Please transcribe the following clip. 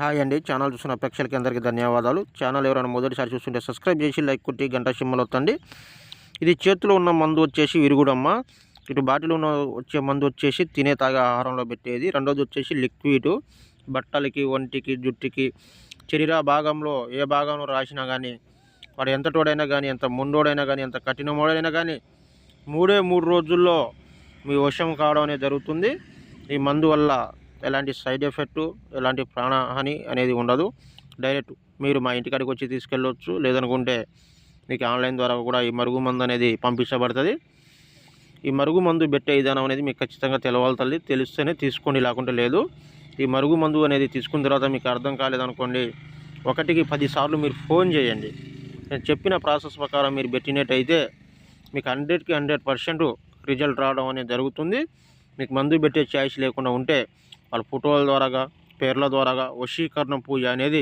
Hi అండి. Channel చూసిన ప్రేక్షకులకి అందరికీ ధన్యవాదాలు. ఛానల్ ఎవరైనా మొదటిసారి చూస్తుంటే సబ్స్క్రైబ్ చేసి లైక్ కొట్టి గంట సిమ్మలు వత్తండి ఇది చేతిలో ఉన్న మందు వచ్చేసి విరుగుడమ్మ. ఇటు బాటిలో ఉన్న వచ్చే మందు వచ్చేసి తినే తాగే ఆహారంలో పెట్టేది. రెండోది వచ్చేసి లిక్విడ్. బట్టలకి ఒంటికి జుట్టుకి శరీర భాగంలో ఏ భాగంలో రాసినా కానీ వాడు ఎంత తోడైనా కానీ ఎంత ముండోడైనా కానీ ఎంత కఠినమోడైనా కానీ మూడే మూడు రోజుల్లో మీ వశం కావడం అనేది జరుగుతుంది. ఈ మందు వల్ల ఎలాంటి సైడ్ ఎఫెక్టు ఎలాంటి ప్రాణహాని అనేది ఉండదు. డైరెక్ట్ మీరు మా ఇంటికాడికి వచ్చి తీసుకెళ్ళవచ్చు లేదనుకుంటే మీకు ఆన్లైన్ ద్వారా కూడా ఈ మరుగు మందు అనేది పంపించబడుతుంది. ఈ మరుగు మందు పెట్టే విధానం అనేది మీకు ఖచ్చితంగా తెలవాలి తల్లి. తెలిస్తేనే తీసుకోండి లేకుంటే లేదు. ఈ మరుగు మందు అనేది తీసుకున్న తర్వాత మీకు అర్థం కాలేదనుకోండి ఒకటికి పదిసార్లు మీరు ఫోన్ చేయండి. నేను చెప్పిన ప్రాసెస్ ప్రకారం మీరు పెట్టినట్టయితే మీకు హండ్రెడ్కి హండ్రెడ్ పర్సెంట్ రిజల్ట్ రావడం అనేది జరుగుతుంది. మీకు మందు పెట్టే ఛాయిస్ లేకుండా ఉంటే వాళ్ళ ఫోటోల ద్వారాగా పేర్ల ద్వారాగా వశీకరణ పూజ అనేది